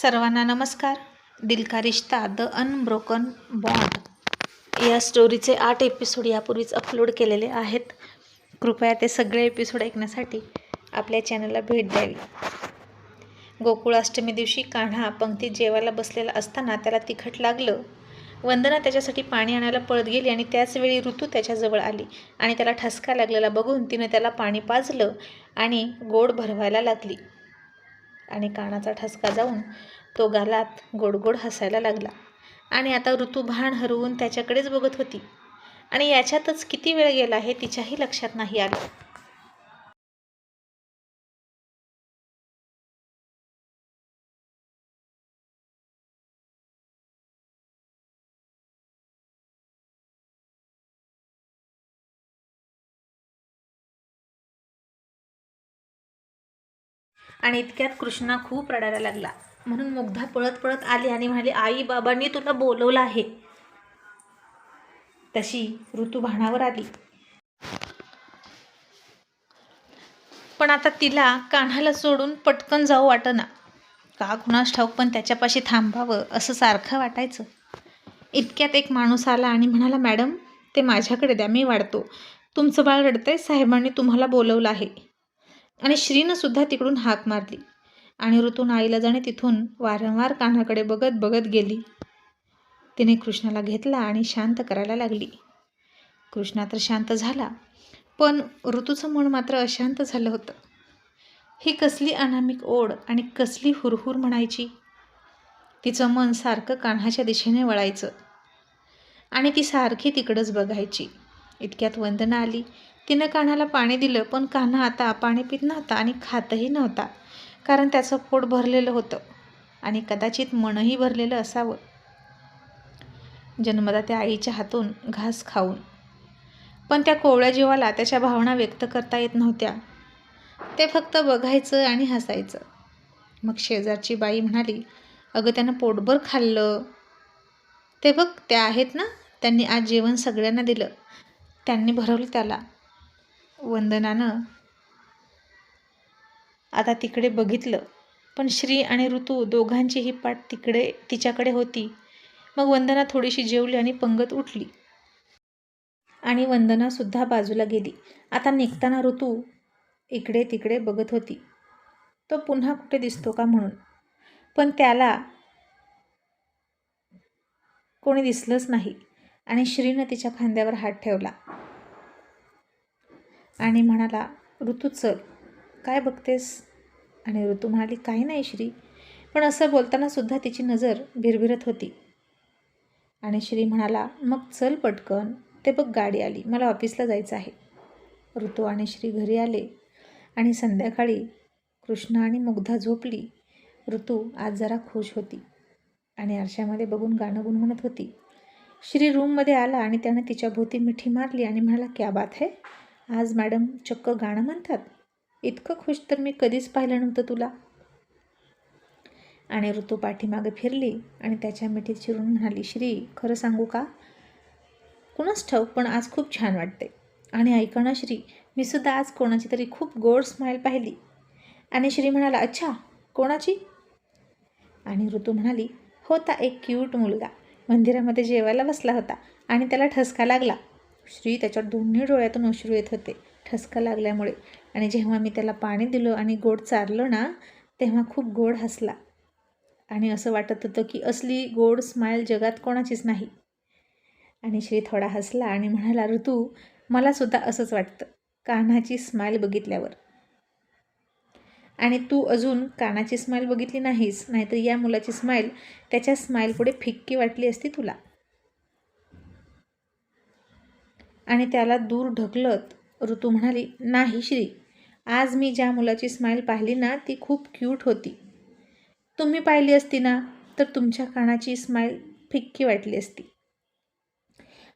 सर्वांना नमस्कार. Dilka Rishta the unbroken bond. या स्टोरीचे आठ एपिसोड यापूर्वीच अपलोड केलेले आहेत. कृपया ते सगळे एपिसोड ऐकण्यासाठी आपल्या चॅनलला भेट द्यावी. गोकुळाष्टमी दिवशी कान्हा पंक्तीत जेवायला बसलेला असताना त्याला तिखट लागलं. वंदना त्याच्यासाठी पाणी आणायला पळत गेली आणि त्याचवेळी ऋतू त्याच्याजवळ आली आणि त्याला ठसका लागलेला बघून तिने त्याला पाणी पाजलं आणि गोड भरवायला लागली. आणि कानाचा ठसका जाऊन तो गालात गोडगोड हसायला लागला. आणि आता ऋतू भान हरवून त्याच्याकडेच बघत होती. आणि याच्यातच किती वेळ गेला हे तिच्याही लक्षात नाही आलं. आणि इतक्यात कृष्णा खूप रडायला लागला. म्हणून मुग्धा पळत पळत आली आणि म्हणाली आई बाबांनी तुला बोलवलं आहे. तशी ऋतू भाणावर आली. पण आता तिला कान्हाला सोडून पटकन जाऊ वाटना. का कुणास ठाऊक पण त्याच्यापाशी थांबावं असं सारखं वाटायचं. इतक्यात एक माणूस आला आणि म्हणाला मॅडम ते माझ्याकडे द्या मी वाढतो. तुमचं बाळ रडतंय साहेबांनी तुम्हाला बोलवलं आहे. आणि श्रीनं सुद्धा तिकडून हाक मारली. आणि ऋतून आईला जाणे तिथून वारंवार कान्हाकडे बघत बघत गेली. तिने कृष्णाला घेतला आणि शांत करायला लागली. कृष्णा तर शांत झाला पण ऋतूचं मन मात्र अशांत झालं होतं. ही कसली अनामिक ओढ आणि कसली हुरहुर म्हणायची? तिचं मन सारखं कान्हाच्या दिशेने वळायचं. आणि ती सारखी तिकडंच बघायची. इतक्यात वंदना आली. तिनं कान्हाला पाणी दिलं पण कान्हा आता पाणी पित नव्हता आणि खातही नव्हता कारण त्याचं पोट भरलेलं होतं आणि कदाचित मनही भरलेलं असावं. जन्मदात्या आईच्या हातून घास खाऊन. पण त्या कोवळ्या जीवाला त्याच्या भावना व्यक्त करता येत नव्हत्या. ते फक्त बघायचं आणि हसायचं. मग शेजारची बाई म्हणाली अगं त्यानं पोटभर खाल्लं. ते बघ त्या आहेत ना? त्यांनी आज जेवण सगळ्यांना दिलं. त्यांनी भरवलं त्याला. वंदनानं आता तिकडे बघितलं. पण श्री आणि ऋतू दोघांचीही पाठ तिकडे तिच्याकडे होती. मग वंदना थोडीशी जेवली आणि पंगत उठली. आणि वंदनासुद्धा बाजूला गेली. आता निघताना ऋतू इकडे तिकडे बघत होती. तो पुन्हा कुठे दिसतो का म्हणून. पण त्याला कोणी दिसलंच नाही. आणि श्रीनं तिच्या खांद्यावर हात ठेवला. आणि म्हणाला ऋतू चल काय बघतेस? आणि ऋतू म्हणाली काही नाही श्री पण असं बोलतानासुद्धा तिची नजर भिरभिरत होती. आणि श्री म्हणाला मग चल पटकन ते बघ गाडी आली मला ऑफिसला जायचं आहे. ऋतू आणि श्री घरी आले आणि संध्याकाळी कृष्णा आणि मुग्धा झोपली. ऋतू आज जरा खुश होती आणि आरशामध्ये बघून गाणं गुणगुणत होती. श्री रूममध्ये आला आणि त्यानं तिच्या भोवती मिठी मारली आणि म्हणाला क्या बात है? आज मॅडम चक्क गाणं म्हणतात. इतकं खुश तर मी कधीच पाहिलं नव्हतं तुला. आणि ऋतू पाठीमागे फिरली आणि त्याच्या मिठीत शिरून म्हणाली श्री खरं सांगू का? कुणाच ठाऊक पण आज खूप छान वाटते आणि ऐका ना श्री मी सुद्धा आज कोणाची तरी खूप गोड स्माईल पाहिली. आणि श्री म्हणाला अच्छा कोणाची? आणि ऋतू म्हणाली होता एक क्यूट मुलगा. मंदिरामध्ये जेवायला बसला होता आणि त्याला ठसका लागला. श्री त्याच्यावर दोन्ही डोळ्यातून अश्रू येत होते. ठसका लागल्यामुळे. आणि जेव्हा मी त्याला पाणी दिलं आणि गोड चारलं ना तेव्हा खूप गोड हसला. आणि असं वाटत होतं की असली गोड स्माईल जगात कोणाचीच नाही. आणि श्री थोडा हसला आणि म्हणाला ऋतू मलासुद्धा असंच वाटतं. कान्हाची स्माईल बघितल्यावर. आणि तू अजून कानाची स्माईल बघितली नाहीस नाहीतर या मुलाची स्माईल त्याच्या स्माईलपुढे फिक्की वाटली असती तुला. आणि त्याला दूर ढकलत ऋतू म्हणाली नाही श्री आज मी ज्या मुलाची स्माईल पाहिली ना ती खूप क्यूट होती. तुम्ही पाहिली असती ना तर तुमच्या कानाची स्माईल फिक्की वाटली असती.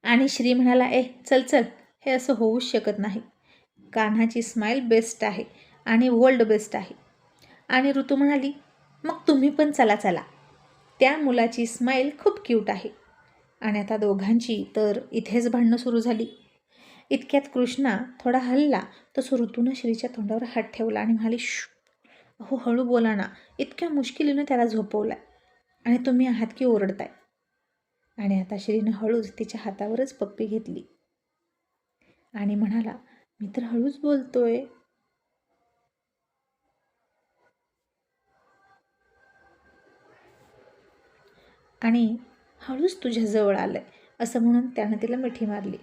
आणि श्री म्हणाला ए चल चल हे असं होऊच शकत नाही. कान्हाची स्माईल बेस्ट आहे. आणि वर्ल्ड बेस्ट आहे. आणि ऋतू म्हणाली मग तुम्ही पण चला चला. त्या मुलाची स्माईल खूप क्यूट आहे. आणि आता दोघांची तर इथेच भांडणं सुरू झाली. इतक्यात कृष्णा थोडा हलला तसं ऋतूनं श्रीच्या तोंडावर हात ठेवला आणि म्हणाली शू अहो हळू बोला ना. इतक्या मुश्किलीनं त्याला झोपवलं आणि तुम्ही आहात की ओरडताय? आणि आता श्रीनं हळूच तिच्या हातावरच पप्पी घेतली. आणि म्हणाला मी तर हळूच बोलतोय. आणि हळूच तुझ्याजवळ आलं आहे असं म्हणून त्यानं तिला मिठी मारली.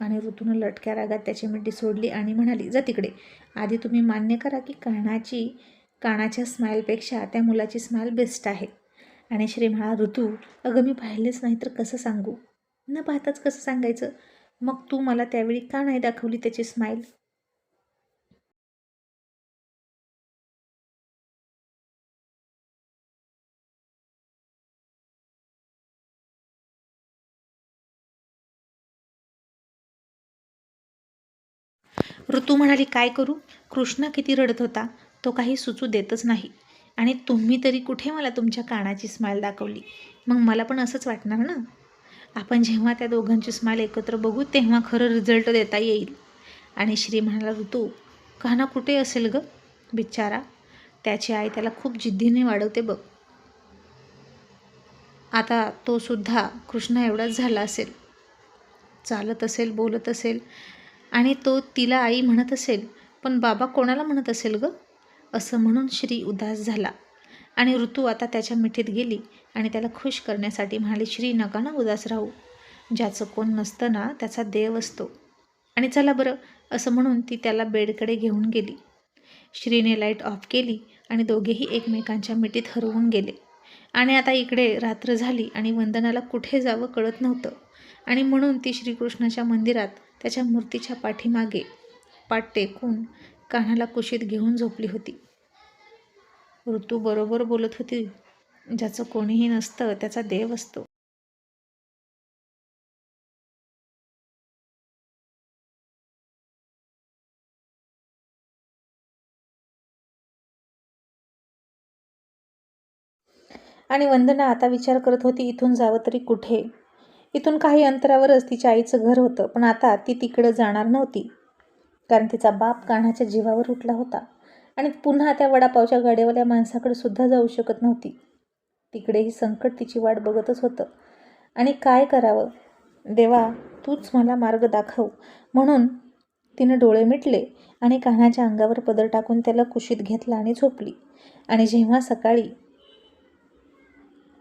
आणि ऋतूनं लटक्या रागात त्याची मिठी सोडली आणि म्हणाली जा तिकडे. आधी तुम्ही मान्य करा की कानाची कानाच्या स्माईलपेक्षा त्या मुलाची स्माईल बेस्ट आहे. आणि श्री म्हणा ऋतू अगं मी पाहिलेच नाही तर कसं सांगू? न पाहताच कसं सांगायचं? मग तू मला त्यावेळी का नाही दाखवली त्याची स्माईल? ऋतू म्हणाली काय करू? कृष्णा किती रडत होता. तो काही सुचू देतच नाही. आणि तुम्ही तरी कुठे मला तुमच्या कानाची स्माईल दाखवली? मग मला पण असंच वाटणार ना? आपण जेव्हा त्या दोघांची स्माईल एकत्र बघू तेव्हा खरं रिझल्ट देता येईल. आणि श्री म्हणाला ऋतू काना कुठे असेल ग? बिचारा त्याची आई त्याला खूप जिद्दीने वाढवते बघ. आता तो सुद्धा कृष्णा एवढाच झाला असेल. चालत असेल बोलत असेल आणि तो तिला आई म्हणत असेल पण बाबा कोणाला म्हणत असेल ग? असं म्हणून श्री उदास झाला. आणि ऋतू आता त्याच्या मिठीत गेली आणि त्याला खुश करण्यासाठी म्हणाली श्री नका ना उदास राहू. ज्याचं कोण नसतं ना त्याचा देव असतो. आणि चला बरं असं म्हणून ती त्याला बेडकडे घेऊन गेली. श्रीने लाइट ऑफ केली आणि दोघेही एकमेकांच्या मिठीत हरवून गेले. आणि आता इकडे रात्र झाली आणि वंदनाला कुठे जावं कळत नव्हतं. आणि म्हणून ती श्रीकृष्णाच्या मंदिरात त्याच्या मूर्तीच्या पाठीमागे पाठ टेकून कान्हाला कुशीत घेऊन झोपली होती. ऋतू बरोबर बोलत होती ज्याचं कोणीही नसतं त्याचा देव असतो. आणि वंदना आता विचार करत होती इथून जावं तरी कुठे? इथून काही अंतरावरच तिच्या आईचं घर होतं पण आता ती तिकडं जाणार नव्हती. कारण तिचा बाप कान्हाच्या जीवावर उठला होता आणि पुन्हा त्या वडापावच्या गाड्यावाल्या माणसाकडे सुद्धा जाऊ शकत नव्हती. तिकडेही संकट तिची वाट बघतच होतं. आणि काय करावं? देवा तूच मला मार्ग दाखव. म्हणून तिनं डोळे मिटले आणि कान्हाच्या अंगावर पदर टाकून त्याला कुशीत घेतला आणि झोपली. आणि जेव्हा सकाळी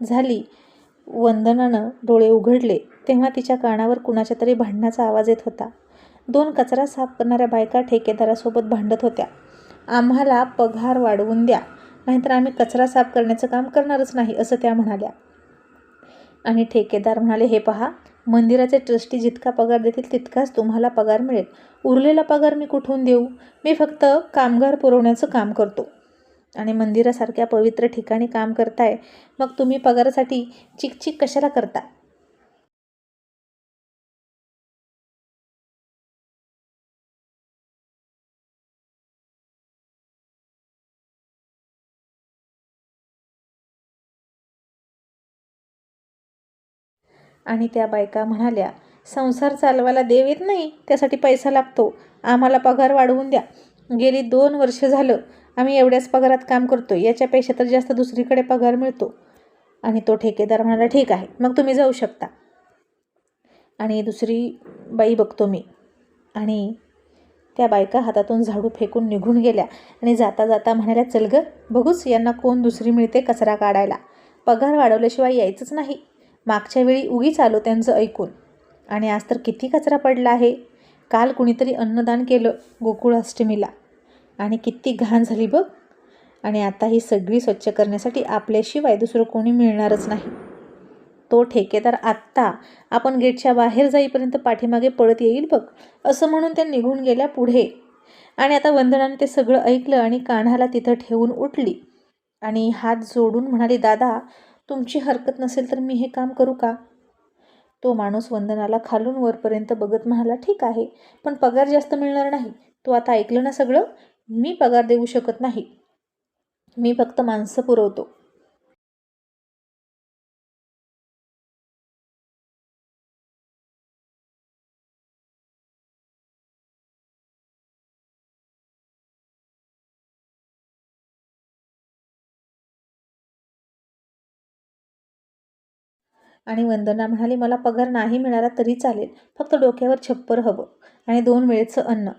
झाली वंदनानं डोळे उघडले तेव्हा तिच्या कानावर कुणाच्या तरी भांडणाचा आवाज येत होता. दोन कचरा साफ करणाऱ्या बायका ठेकेदारासोबत भांडत होत्या. आम्हाला पगार वाढवून द्या नाहीतर आम्ही कचरा साफ करण्याचं काम करणारच नाही असं त्या म्हणाल्या. आणि ठेकेदार म्हणाले हे पहा मंदिराचे ट्रस्टी जितका पगार देतील तितकाच तुम्हाला पगार मिळेल. उरलेला पगार मी कुठून देऊ? मी फक्त कामगार पुरवण्याचं काम करतो. आणि मंदिरासारख्या पवित्र ठिकाणी काम करताय मग तुम्ही पगारासाठी चिकचिक कशाला करता? आणि त्या बायका म्हणाल्या संसार चालवायला देव येत नाही त्यासाठी पैसा लागतो. आम्हाला पगार वाढवून द्या. गेली दोन वर्ष झालं आम्ही एवढ्याच पगारात काम करतो याच्यापेक्षा तर जास्त दुसरीकडे पगार मिळतो. आणि तो ठेकेदार म्हणाला ठीक आहे मग तुम्ही जाऊ शकता. आणि दुसरी बाई बघतो मी. आणि त्या बायका हातातून झाडू फेकून निघून गेल्या आणि जाता जाता म्हणाल्या चल ग बघूच यांना कोण दुसरी मिळते कचरा काढायला. पगार वाढवल्याशिवाय यायचंच नाही. मागच्या वेळी उगीच आलो त्यांचं ऐकून. आणि आज तर किती कचरा पडला आहे. काल कुणीतरी अन्नदान केलं गोकुळाष्टमीला. आणि किती घाण झाली बघ. आणि आता ही सगळी स्वच्छ करण्यासाठी आपल्याशिवाय दुसरं कोणी मिळणारच नाही. तो ठेकेदार आत्ता आपण गेटच्या बाहेर जाईपर्यंत पाठीमागे पळत येईल बघ असं म्हणून त्या निघून गेल्या पुढे. आणि आता वंदनाने ते सगळं ऐकलं आणि कान्हाला तिथं ठेवून उठली. आणि हात जोडून म्हणाली दादा तुमची हरकत नसेल तर मी हे काम करू का? तो माणूस वंदनाला खालून वरपर्यंत बघत म्हणाला ठीक आहे पण पगार जास्त मिळणार नाही. तू आता ऐकलं ना सगळं? मी पगार देऊ शकत नाही. मी फक्त माणसं पुरवतो. आणि वंदना म्हणाली मला पगार नाही मिळाला तरी चालेल. फक्त डोक्यावर छप्पर हवं आणि दोन वेळचं अन्न.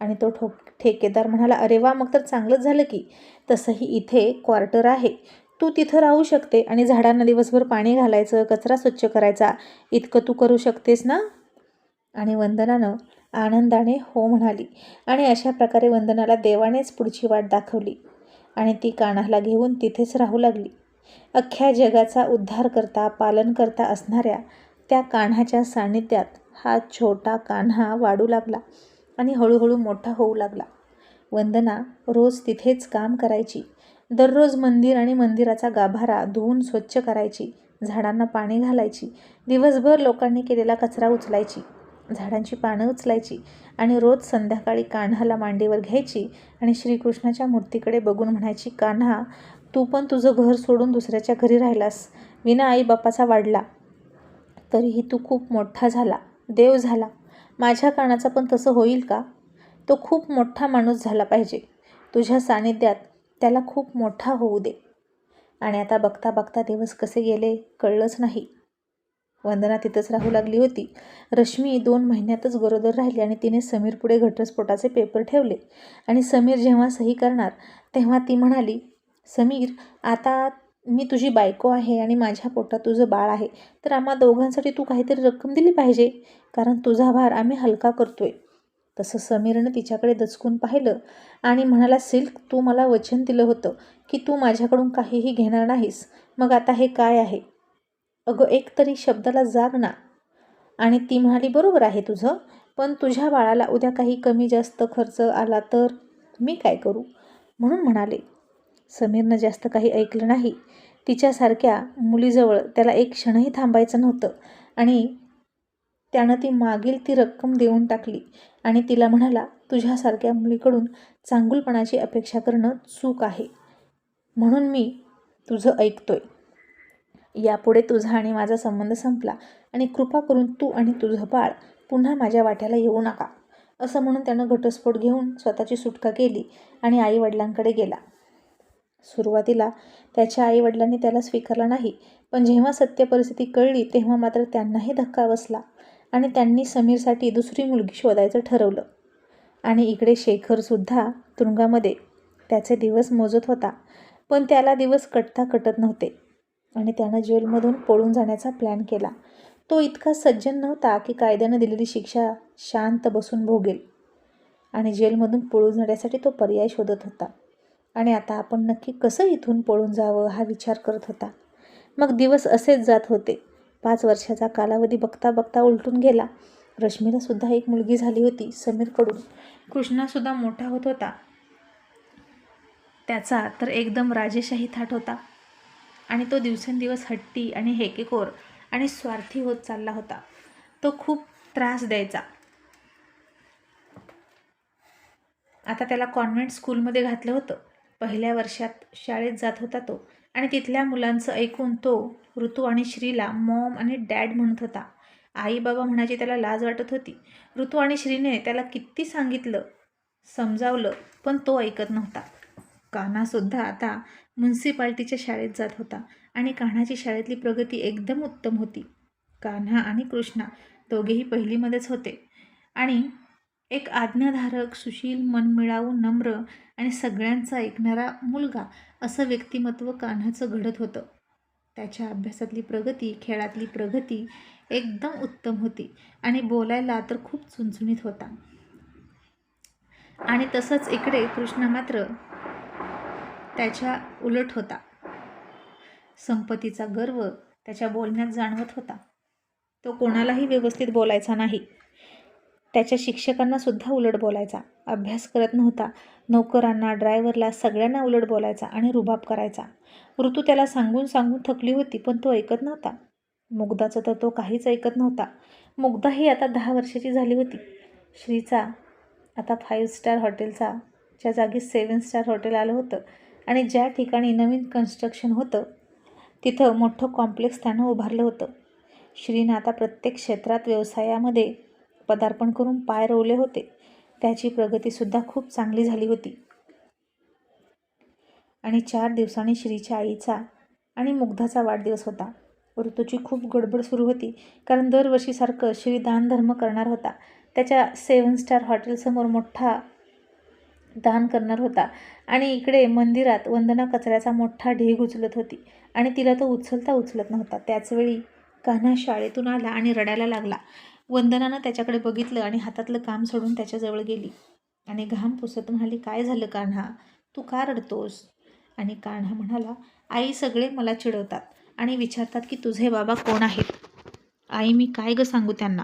आणि तो ठोक ठेकेदार म्हणाला अरे वा मग तर चांगलंच झालं की. तसंही इथे क्वार्टर आहे. तू तिथं राहू शकते आणि झाडांना दिवसभर पाणी घालायचं कचरा स्वच्छ करायचा. इतकं तू करू शकतेस ना? आणि वंदनानं आनंदाने हो म्हणाली. आणि अशा प्रकारे वंदनाला देवानेच पुढची वाट दाखवली. आणि ती कानाला घेऊन तिथेच राहू लागली. अख्ख्या जगाचा उद्धार करता पालन करता असणाऱ्या त्या कान्हाच्या सान्निध्यात हा छोटा कान्हा वाढू लागला. आणि हळूहळू मोठा होऊ लागला. वंदना रोज तिथेच काम करायची. दररोज मंदिर आणि मंदिराचा गाभारा धुवून स्वच्छ करायची. झाडांना पाणी घालायची. दिवसभर लोकांनी केलेला कचरा उचलायची. झाडांची पानं उचलायची आणि रोज संध्याकाळी कान्हाला मांडीवर घ्यायची आणि श्रीकृष्णाच्या मूर्तीकडे बघून म्हणायची कान्हा तू पण तुझं घर सोडून दुसऱ्याच्या घरी राहिलास. विना आई बापाचा वाढला. तरीही तू खूप मोठा झाला. देव झाला. माझ्या कानाचा पण तसं होईल का? तो खूप मोठा माणूस झाला पाहिजे. तुझ्या सानिध्यात त्याला खूप मोठा होऊ दे. आणि आता बघता बघता दिवस कसे गेले कळलंच नाही. वंदना तिथंच राहू लागली होती. रश्मी दोन महिन्यातच गरोदर राहिली आणि तिने समीर पुढे घटस्फोटाचे पेपर ठेवले. आणि समीर जेव्हा सही करणार तेव्हा ती म्हणाली समीर आता मी तुझी बायको आहे आणि माझ्या पोटात तुझं बाळ आहे तर आम्हा दोघांसाठी तू काहीतरी रक्कम दिली पाहिजे कारण तुझा भार आम्ही हलका करतोय. तसं समीरनं तिच्याकडे दचकून पाहिलं आणि म्हणाला सिल्क तू मला वचन दिलं होतं की तू माझ्याकडून काहीही घेणार नाहीस. मग आता हे काय आहे? अगं एक तरी शब्दाला जाग ना. आणि ती म्हणाली बरोबर आहे तुझं पण तुझ्या बाळाला उद्या काही कमी जास्त खर्च आला तर मी काय करू? म्हणून म्हणाले. समीरनं जास्त काही ऐकलं नाही. तिच्यासारख्या मुलीजवळ त्याला एक क्षणही थांबायचं नव्हतं. आणि त्यानं ती मागील ती रक्कम देऊन टाकली आणि तिला म्हणाला तुझ्यासारख्या मुलीकडून चांगुलपणाची अपेक्षा करणं चूक आहे. म्हणून मी तुझं ऐकतोय. यापुढे तुझा आणि माझा संबंध संपला आणि कृपा करून तू आणि तुझं बाळ पुन्हा माझ्या वाट्याला येऊ नका. असं म्हणून त्यानं घटस्फोट घेऊन स्वतःची सुटका केली आणि आईवडिलांकडे गेला. सुरुवातीला त्याच्या आईवडिलांनी त्याला स्वीकारला नाही. पण जेव्हा सत्य परिस्थिती कळली तेव्हा मात्र त्यांनाही धक्का बसला आणि त्यांनी समीरसाठी दुसरी मुलगी शोधायचं ठरवलं. आणि इकडे शेखरसुद्धा तुरुंगामध्ये त्याचे दिवस मोजत होता पण त्याला दिवस कटता कटत नव्हते. आणि त्यानं जेलमधून पळून जाण्याचा प्लॅन केला. तो इतका सज्जन नव्हता की कायद्यानं दिलेली शिक्षा शांत बसून भोगेल. आणि जेलमधून पळून जाण्यासाठी तो पर्याय शोधत होता. आणि आता आपण नक्की कसं इथून पळून जावं हा विचार करत होता. मग दिवस असेच जात होते. पाच वर्षाचा कालावधी बघता बघता उलटून गेला. रश्मीलासुद्धा एक मुलगी झाली होती समीरकडून. कृष्णासुद्धा मोठा होत होता. त्याचा तर एकदम राजेशाही थाट होता. आणि तो दिवसेंदिवस हट्टी आणि हेकेकोर आणि स्वार्थी होत चालला होता. तो खूप त्रास द्यायचा. आता त्याला कॉन्व्हेंट स्कूलमध्ये घातलं होतं. पहिल्या वर्षात शाळेत जात होता तो. आणि तिथल्या मुलांचं ऐकून तो ऋतू आणि श्रीला मॉम आणि डॅड म्हणत होता. आई बाबा म्हणायची त्याला लाज वाटत होती. ऋतू आणि श्रीने त्याला किती सांगितलं समजावलं पण तो ऐकत नव्हता. कान्हासुद्धा आता म्युन्सिपाल्टीच्या शाळेत जात होता आणि कान्हाची शाळेतली प्रगती एकदम उत्तम होती. कान्हा आणि कृष्णा दोघेही पहिलीमध्येच होते. आणि एक आज्ञाधारक सुशील मनमिळावू नम्र आणि सगळ्यांचा ऐकणारा मुलगा असं व्यक्तिमत्व कान्हाचं घडत होतं. त्याच्या अभ्यासातली प्रगती खेळातली प्रगती एकदम उत्तम होती आणि बोलायला तर खूप चुणचुणीत होता. आणि तसंच इकडे कृष्णा मात्र त्याच्या उलट होता. संपत्तीचा गर्व त्याच्या बोलण्यात जाणवत होता. तो कोणालाही व्यवस्थित बोलायचा नाही. त्याच्या शिक्षकांना सुद्धा उलट बोलायचा. अभ्यास करत नव्हता. नोकरांना ड्रायव्हरला सगळ्यांना उलट बोलायचा आणि रुबाब करायचा. ऋतू त्याला सांगून सांगून थकली होती पण तो ऐकत नव्हता. मुग्धाचं तर तो काहीच ऐकत नव्हता. मुग्धा ही आता दहा वर्षाची झाली होती. श्रीचा आता फाईव्ह स्टार हॉटेलचा च्या जागी सेवन स्टार हॉटेल आलं होतं आणि ज्या ठिकाणी नवीन कन्स्ट्रक्शन होतं तिथं मोठं कॉम्प्लेक्स त्यानं उभारलं होतं. श्रीनं आता प्रत्येक क्षेत्रात व्यवसायामध्ये पदार्पण करून पाय रोवले होते. त्याची प्रगतीसुद्धा खूप चांगली झाली होती. आणि चार दिवसांनी श्रीच्या आईचा आणि मुग्धाचा वाढदिवस होता. ऋतूची खूप गडबड सुरू होती कारण दरवर्षीसारखं श्री दानधर्म करणार होता. त्याच्या सेवन स्टार हॉटेलसमोर मोठा दान करणार होता. आणि इकडे मंदिरात वंदना कचऱ्याचा मोठा ढीग उचलत होती. आणि तिला तो उचलता उचलत नव्हता. त्याचवेळी कान्हा शाळेतून आला आणि रडायला लागला. वंदनानं त्याच्याकडे बघितलं आणि हातातलं काम सोडून त्याच्याजवळ गेली. आणि घाम पुसत म्हणाली काय झालं कान्हा? तू का रडतोस? आणि कान्हा म्हणाला आई सगळे मला चिडवतात आणि विचारतात की तुझे बाबा कोण आहेत? आई मी काय ग सांगू त्यांना?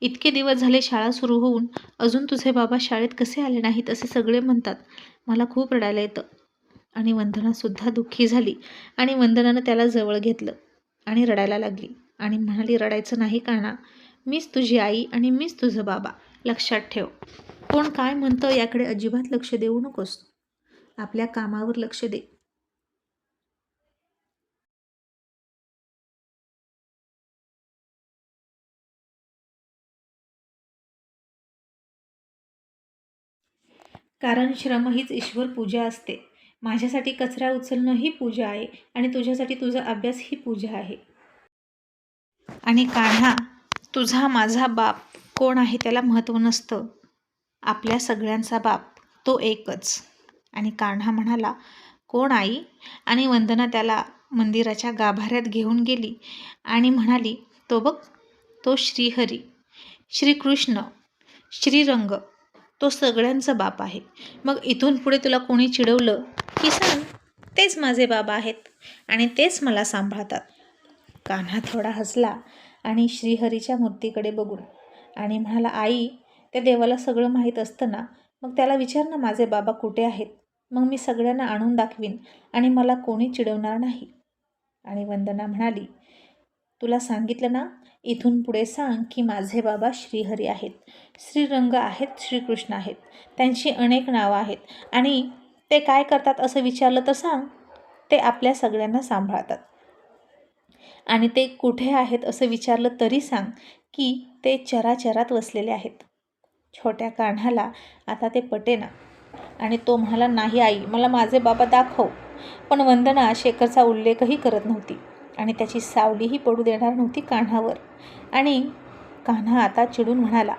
इतके दिवस झाले शाळा सुरू होऊन अजून तुझे बाबा शाळेत कसे आले नाहीत असे सगळे म्हणतात. मला खूप रडायला येतं. आणि वंदनासुद्धा दुःखी झाली आणि वंदनानं त्याला जवळ घेतलं आणि रडायला लागली. आणि म्हणाली रडायचं नाही कान्हा. मीच तुझी आई आणि मीच तुझं बाबा. लक्षात ठेव. कोण काय म्हणतं याकडे अजिबात लक्ष देऊ नकोस. आपल्या कामावर लक्ष दे. कारण श्रम हीच ईश्वर पूजा असते. माझ्यासाठी कचरा उचलणं ही पूजा आहे आणि तुझ्यासाठी तुझा अभ्यास ही पूजा आहे. आणि कान्हा तुझा माझा बाप कोण आहे त्याला महत्त्व नसतं. आपल्या सगळ्यांचा बाप तो एकच. आणि कान्हा म्हणाला कोण आई? आणि वंदना त्याला मंदिराच्या गाभाऱ्यात घेऊन गेली आणि म्हणाली तो बघ तो श्रीहरी श्रीकृष्ण श्रीरंग तो सगळ्यांचा बाप आहे. मग इथून पुढे तुला कोणी चिडवलं की सांग तेच माझे बाबा आहेत आणि तेच मला सांभाळतात. कान्हा थोडा हसला आणि श्रीहरीच्या मूर्तीकडे बघून. आणि म्हणाला आई त्या देवाला सगळं माहीत असतं ना? मग त्याला विचार ना माझे बाबा कुठे आहेत? मग मी सगळ्यांना आणून दाखवीन आणि मला कोणी चिडवणार नाही. आणि वंदना म्हणाली तुला सांगितलं ना? इथून पुढे सांग की माझे बाबा श्रीहरी आहेत. श्रीरंग आहेत श्रीकृष्ण आहेत. त्यांची अनेक नावं आहेत. आणि ते काय करतात असं विचारलं तर सांग. ते आपल्या सगळ्यांना सांभाळतात. आणि ते कुठे आहेत असं विचारलं तरी सांग की ते चराचरात वसलेले आहेत. छोट्या कान्हाला आता ते पटेना. आणि तो म्हणाला नाही आई मला माझे बाबा दाखव. पण वंदना शेखरचा उल्लेखही करत नव्हती आणि त्याची सावलीही पडू देणार नव्हती कान्हावर. आणि कान्हा आता चिडून म्हणाला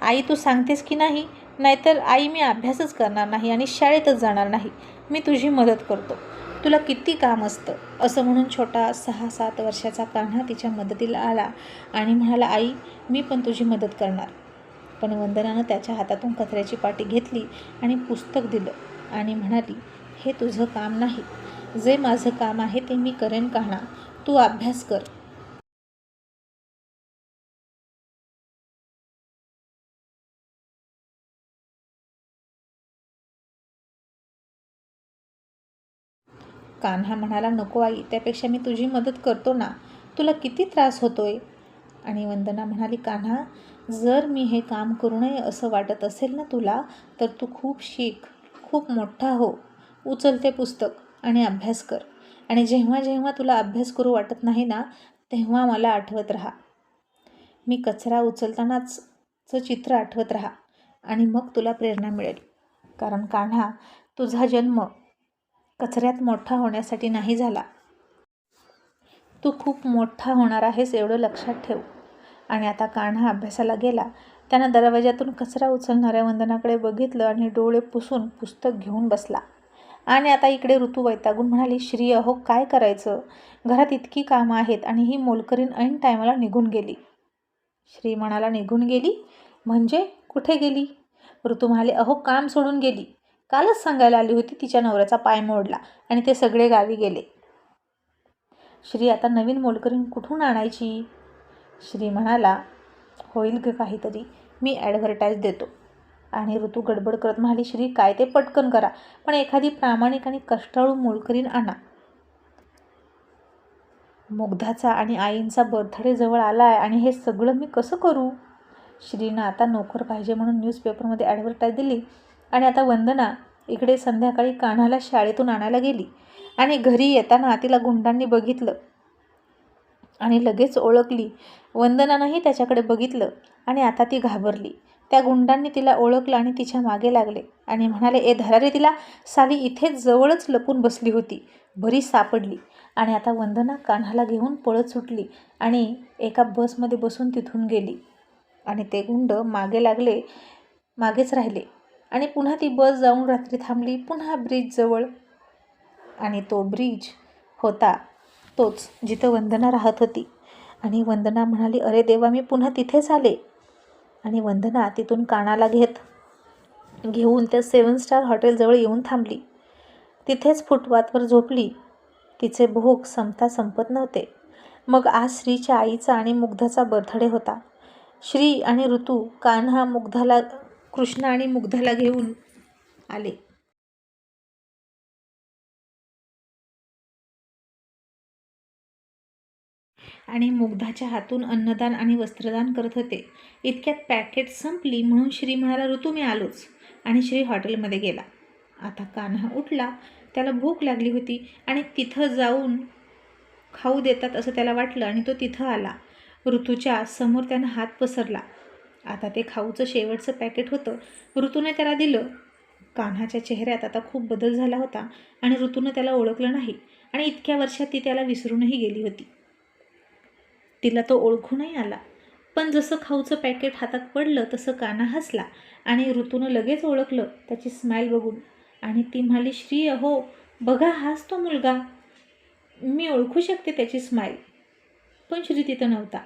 आई तू सांगतेस की नाही? नाहीतर आई मी अभ्यासच करणार नाही आणि शाळेतच जाणार नाही. मी तुझी मदत करतो. तुला किती काम असतं? असं म्हणून छोटा सहा सात वर्षाचा कान्हा तिच्या मदतीला आला आणि म्हणाला आई मी पण तुझी मदत करणार. पण वंदनानं त्याच्या हातातून कचऱ्याची पाटी घेतली आणि पुस्तक दिलं आणि म्हणाली हे तुझं काम नाही. जे माझं काम आहे ते मी करेन कान्हा. तू अभ्यास कर. कान्हा म्हणाला नको आई त्यापेक्षा मी तुझी मदत करतो ना. तुला किती त्रास होतोय? आणि वंदना म्हणाली कान्हा जर मी हे काम करू नये असं वाटत असेल ना तुला तर तू खूप शिक खूप मोठा हो. उचलते पुस्तक आणि अभ्यास कर. आणि जेव्हा जेव्हा तुला अभ्यास करू वाटत नाही ना तेव्हा मला आठवत राहा. मी कचरा उचलतानाचचं चित्र आठवत राहा आणि मग तुला प्रेरणा मिळेल. कारण कान्हा तुझा जन्म कचऱ्यात मोठा होण्यासाठी नाही झाला. तू खूप मोठा होणार आहेस एवढं लक्षात ठेव. आणि आता कान्हा अभ्यासाला गेला. त्यानं दरवाजातून कचरा उचलणाऱ्या वंदनाकडे बघितलं आणि डोळे पुसून पुस्तक घेऊन बसला. आणि आता इकडे ऋतू वैतागून म्हणाली श्री अहो काय करायचं? घरात इतकी कामं आहेत आणि ही मोलकरीण ऐन टायमाला निघून गेली. श्री म्हणाला निघून गेली? म्हणजे? कुठे गेली? ऋतू म्हणाले अहो काम सोडून गेली. कालच सांगायला आली होती तिच्या नवऱ्याचा पाय मोडला आणि ते सगळे गावी गेले. श्री आता नवीन मोलकरीण कुठून आणायची? श्री म्हणाला होईल ग काहीतरी. मी ॲडव्हर्टाईज देतो. आणि ऋतू गडबड करत म्हणाली श्री काय ते पटकन करा पण एखादी प्रामाणिक आणि कष्टाळू मोलकरीण आणा. मुग्धाचा आणि आईंचा बर्थडे जवळ आला आहे आणि हे सगळं मी कसं करू? श्रीनं आता नोकर पाहिजे म्हणून न्यूजपेपरमध्ये ॲडव्हर्टाईज दिली. आणि आता वंदना इकडे संध्याकाळी कान्हाला शाळेतून आणायला गेली आणि घरी येताना तिला गुंडांनी बघितलं आणि लगेच ओळखली. वंदनानंही त्याच्याकडे बघितलं आणि आता ती घाबरली. त्या गुंडांनी तिला ओळखलं आणि तिच्यामागे लागले आणि म्हणाले ए धरा रे तिला साली इथेच जवळच लपून बसली होती. बरी सापडली. आणि आता वंदना कान्हाला घेऊन पळत सुटली आणि एका बसमध्ये बसून तिथून गेली. आणि ते गुंड मागे लागले मागेच राहिले. आणि पुन्हा ती बस जाऊन रात्री थांबली पुन्हा ब्रिजजवळ आणि तो ब्रिज होता तोच जिथं वंदना राहत होती. आणि वंदना म्हणाली अरे देवा मी पुन्हा तिथेच आले. आणि वंदना तिथून कानाला घेत घेऊन त्या सेवन स्टार हॉटेलजवळ येऊन थांबली. तिथेच फुटपाथवर झोपली. तिचे भोग संपता संपत नव्हते. मग आज श्रीच्या आईचा आणि मुग्धाचा बर्थडे होता. श्री आणि ऋतू कान्हा मुग्धाला कृष्ण आणि मुग्धाला घेऊन आले. आणि मुग्धाच्या हातून अन्नदान आणि वस्त्रदान करत होते. इतक्यात पॅकेट संपली म्हणून श्री म्हणाला ऋतू मी आलोच. आणि श्री हॉटेलमध्ये गेला. आता कान्हा उठला त्याला भूक लागली होती आणि तिथं जाऊन खाऊ देतात असं त्याला वाटलं आणि तो तिथं आला. ऋतूच्या समोर त्यानं हात पसरला. आता ते खाऊचं शेवटचं पॅकेट होतं. ऋतूने त्याला दिलं. कान्हाच्या चेहऱ्यात आता खूप बदल झाला होता आणि ऋतूनं त्याला ओळखलं नाही आणि इतक्या वर्षात ती त्याला विसरूनही गेली होती. तिला तो ओळखूनही आला. पण जसं खाऊचं पॅकेट हातात पडलं तसं काना हसला आणि ऋतूनं लगेच ओळखलं त्याची स्माईल बघून. आणि ती म्हणाली श्री अहो बघा हाच तो मुलगा. मी ओळखू शकते त्याची स्माईल. पण श्री तिथं नव्हता.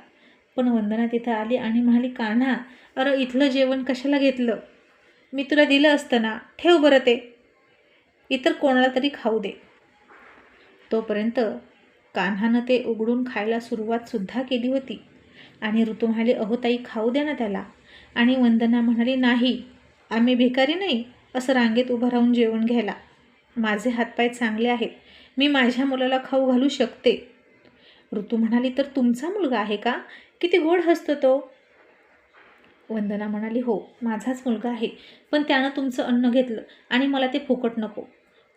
पण वंदना तिथं आली आणि म्हणाली कान्हा अरे इथलं जेवण कशाला घेतलं? मी तुला दिलं असतं ना ठेव बरं ते. इतर कोणाला तरी खाऊ दे. तोपर्यंत कान्हानं ते उघडून खायला सुरुवातसुद्धा केली होती. आणि ऋतू म्हणाली अहो ताई खाऊ द्या ना त्याला. आणि वंदना म्हणाली नाही आम्ही भिकारी नाही असं रांगेत उभं राहून जेवण घ्यायला. माझे हातपाय चांगले आहेत मी माझ्या मुलाला खाऊ घालू शकते. ऋतू म्हणाली तर तुमचा मुलगा आहे का? किती गोड हसतो तो. वंदना म्हणाली हो माझाच मुलगा आहे पण त्यानं तुमचं अन्न घेतलं आणि मला ते फुकट नको.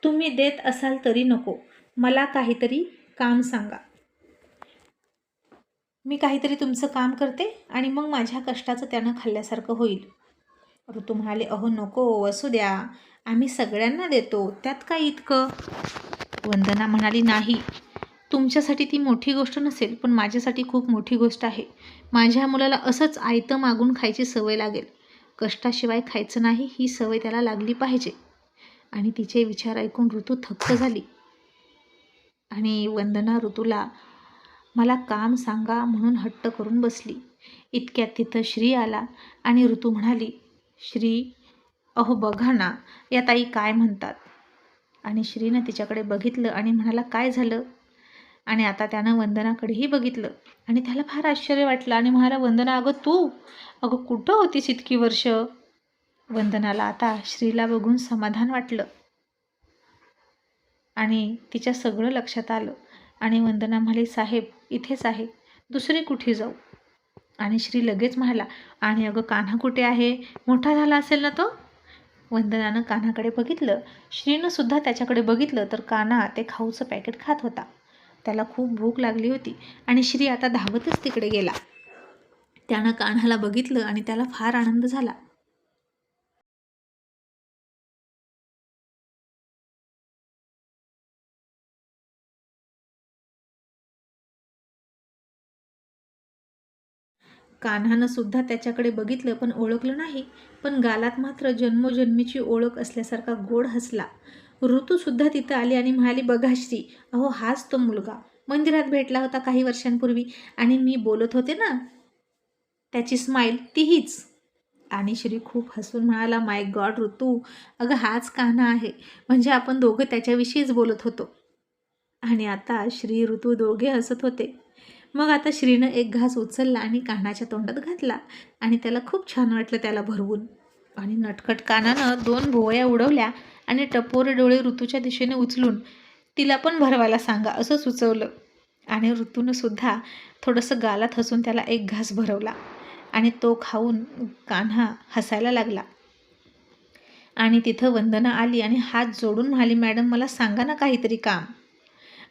तुम्ही देत असाल तरी नको. मला काहीतरी काम सांगा. मी काहीतरी तुमचं काम करते आणि मग माझ्या कष्टाचं त्यानं खाल्ल्यासारखं होईल. ऋतू म्हणाले अहो नको असू द्या. आम्ही सगळ्यांना देतो. त्यात काय इतकं? वंदना म्हणाली नाही. तुमच्यासाठी ती मोठी गोष्ट नसेल पण माझ्यासाठी खूप मोठी गोष्ट आहे. माझ्या मुलाला असंच आयतं मागून खायची सवय लागेल. कष्टाशिवाय खायचं नाही ही सवय त्याला लागली पाहिजे. आणि तिचे विचार ऐकून ऋतू थक्क झाली. आणि वंदना ऋतूला मला काम सांगा म्हणून हट्ट करून बसली. इतक्यात तिथं श्री आला आणि ऋतू म्हणाली श्री अहो बघा ना या ताई काय म्हणतात? आणि श्रीनं तिच्याकडे बघितलं आणि म्हणाला काय झालं? आणि आता त्यानं वंदनाकडेही बघितलं. आणि त्याला फार आश्चर्य वाटलं आणि म्हणाला वंदना अगं तू? अगं कुठं होतीस इतकी वर्ष? वंदनाला आता श्रीला बघून समाधान वाटलं. आणि तिच्या सगळं लक्षात आलं. आणि वंदना म्हणाली साहेब इथेच आहे. दुसरी कुठे जाऊ? आणि श्री लगेच म्हणाला आणि अगं कान्हा कुठे आहे? मोठा झाला असेल ना तो? वंदनानं कान्हाकडे बघितलं. श्रीनं सुद्धा त्याच्याकडे बघितलं तर कान्हा ते खाऊचं पॅकेट खात होता. त्याला खूप भूक लागली होती आणि श्री आता धावतच तिकडे गेला. त्यानं कान्हाला बघितलं आणि त्याला फार आनंद झाला. कान्हानं सुद्धा त्याच्याकडे बघितलं पण ओळखलं नाही पण गालात मात्र जन्मोजन्मीची ओळख असल्यासारखा गोड हसला. ऋतूसुद्धा तिथं आली आणि म्हणाली बघा श्री अहो हाच तो मुलगा. मंदिरात भेटला होता काही वर्षांपूर्वी आणि मी बोलत होते ना त्याची स्माईल तीहीच. आणि श्री खूप हसून म्हणाला माय गॉड ऋतू अगं हाच कान्हा आहे. म्हणजे आपण दोघं त्याच्याविषयीच बोलत होतो. आणि आता श्री ऋतू दोघे हसत होते. मग आता श्रीनं एक घास उचलला आणि कानाच्या तोंडात घातला आणि त्याला खूप छान वाटलं त्याला भरवून. आणि नटखट कानानं दोन भोवया उडवल्या आणि टपोरे डोळे ऋतूच्या दिशेने उचलून तिला पण भरवायला सांगा असं सुचवलं. आणि ऋतूनं सुद्धा थोडंसं गालात हसून त्याला एक घास भरवला आणि तो खाऊन कान्हा हसायला लागला. आणि तिथं वंदना आली आणि हात जोडून म्हणाली मॅडम मला सांगा ना काहीतरी काम.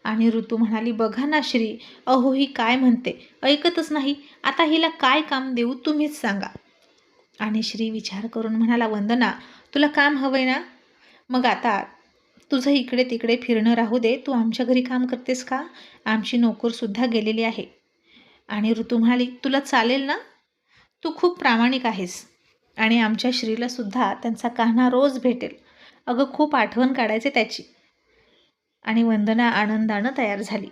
आणि ऋतू म्हणाली बघा ना श्री अहो ही काय म्हणते? ऐकतच नाही. आता हिला काय काम देऊ तुम्हीच सांगा. आणि श्री विचार करून म्हणाला वंदना तुला काम हवंय ना? मग आता तुझं इकडे तिकडे फिरणं राहू दे. तू आमच्या घरी काम करतेस का? आमची नोकरसुद्धा गेलेली आहे. आणि ऋतू म्हणाली तुला चालेल ना? तू खूप प्रामाणिक आहेस. आणि आमच्या श्रीलासुद्धा त्यांचा कान्हा रोज भेटेल. अगं खूप आठवण काढायचे त्याची. आणि वंदना आनंदानं तयार झाली.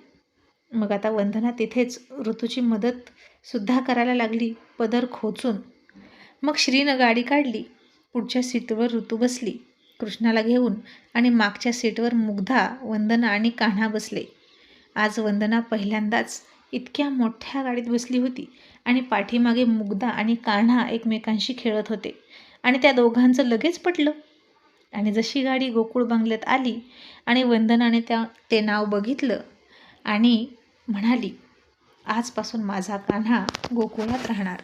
मग आता वंदना तिथेच ऋतूची मदतसुद्धा करायला लागली पदर खोचून. मग श्रीनं गाडी काढली. पुढच्या सीटवर ऋतू बसली. कृष्णाला घेऊन आणि मागच्या सीटवर मुग्धा वंदना आणि कान्हा बसले. आज वंदना पहिल्यांदाच इतक्या मोठ्या गाडीत बसली होती आणि पाठीमागे मुग्धा आणि कान्हा एकमेकांशी खेळत होते. आणि त्या दोघांचं लगेच पटलं. आणि जशी गाडी गोकुळ बंगल्यात आली आणि वंदनाने त्या ते नाव बघितलं आणि म्हणाली आजपासून माझा कान्हा गोकुळात राहणार.